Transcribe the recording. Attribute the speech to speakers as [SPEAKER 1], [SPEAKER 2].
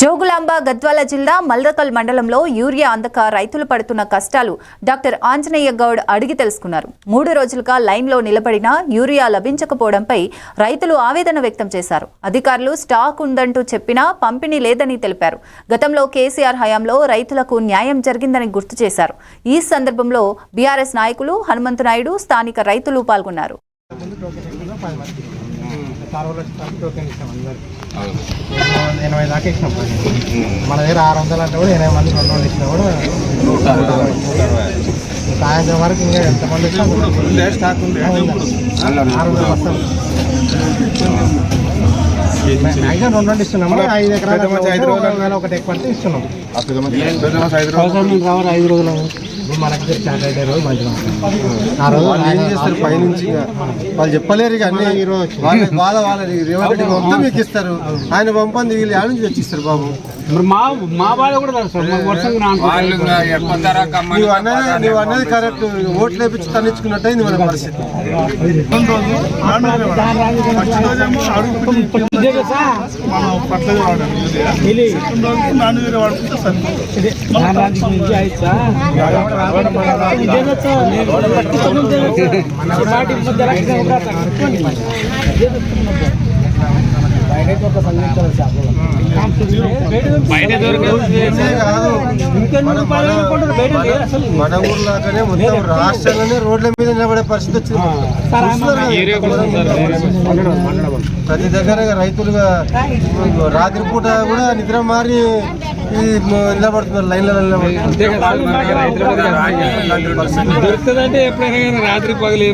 [SPEAKER 1] జోగులాంబ గద్వాల జిల్లా మల్దకల్ మండలంలో యూరియా అందక రైతులు పడుతున్న కష్టాలు డాక్టర్ ఆంజనేయ గౌడ్ అడిగి తెలుసుకున్నారు. మూడు రోజులుగా లైన్లో నిలబడిన యూరియా లభించకపోవడంపై రైతులు ఆవేదన వ్యక్తం చేశారు. అధికారులు స్టాక్ ఉందంటూ చెప్పినా పంపిణీ లేదని తెలిపారు. గతంలో కేసీఆర్ హయాంలో రైతులకు న్యాయం జరిగిందని గుర్తు చేశారు. ఈ సందర్భంలో బీఆర్ఎస్ నాయకులు హనుమంతు నాయుడు స్థానిక రైతులు పాల్గొన్నారు.
[SPEAKER 2] పది మందికి కాలువలో వచ్చేసరికి టోకెన్ ఇస్తాం అందరికి. ఎనభై దాకా ఇచ్చినాం పది. మన దగ్గర ఆరు వందలు అంటే కూడా ఎనభై మంది రెండు వందలు ఇచ్చినా కూడా సాయంత్రం వరకు ఇంకా ఎంతమంది ఉంది. ఆరు వందలు. వస్తాం. మ్యాక్సిమం రెండు వందలు ఇస్తున్నాం. ఐదు ఎకరాలు ఒకటి ఎక్కువ ఇస్తున్నాం. ఐదు రోజులు. మనకి స్టార్ట్ అయ్యే రోజు మంచిగా ఉంటుంది. ఆ రోజు
[SPEAKER 3] వాళ్ళు ఏం చేస్తారు పైనుంచి ఇక? వాళ్ళు చెప్పలేరు ఇక అన్ని
[SPEAKER 2] ఈ రోజు వచ్చింది.
[SPEAKER 3] వాళ్ళ బాధ రేవంత్ రెడ్డి మొత్తం మీకు ఇస్తారు ఆయన పంపంది వీళ్ళు ఆడ నుంచి తెచ్చిస్తారు బాబు
[SPEAKER 4] మరి మా మా బాధ కూడా.
[SPEAKER 3] నువ్వు అన్నది నువ్వు అన్నది కరెక్ట్. ఓట్లు వేపించి తన్నించుకున్నట్టు అయింది మన పరిస్థితి.
[SPEAKER 4] మన
[SPEAKER 3] ఊర్లోనే మొత్తం రాష్ట్రంలోనే రోడ్ల మీద నిలబడే పరిస్థితి వచ్చింది ప్రతి దగ్గర రైతులుగా రాత్రిపూట కూడా నిద్ర మారి నిలబడుతున్నారు లైన్లలో నిలబడుతున్నారు
[SPEAKER 4] అంతే దొరుకుతుందంటే ఎప్పుడైనా రాత్రి పగలు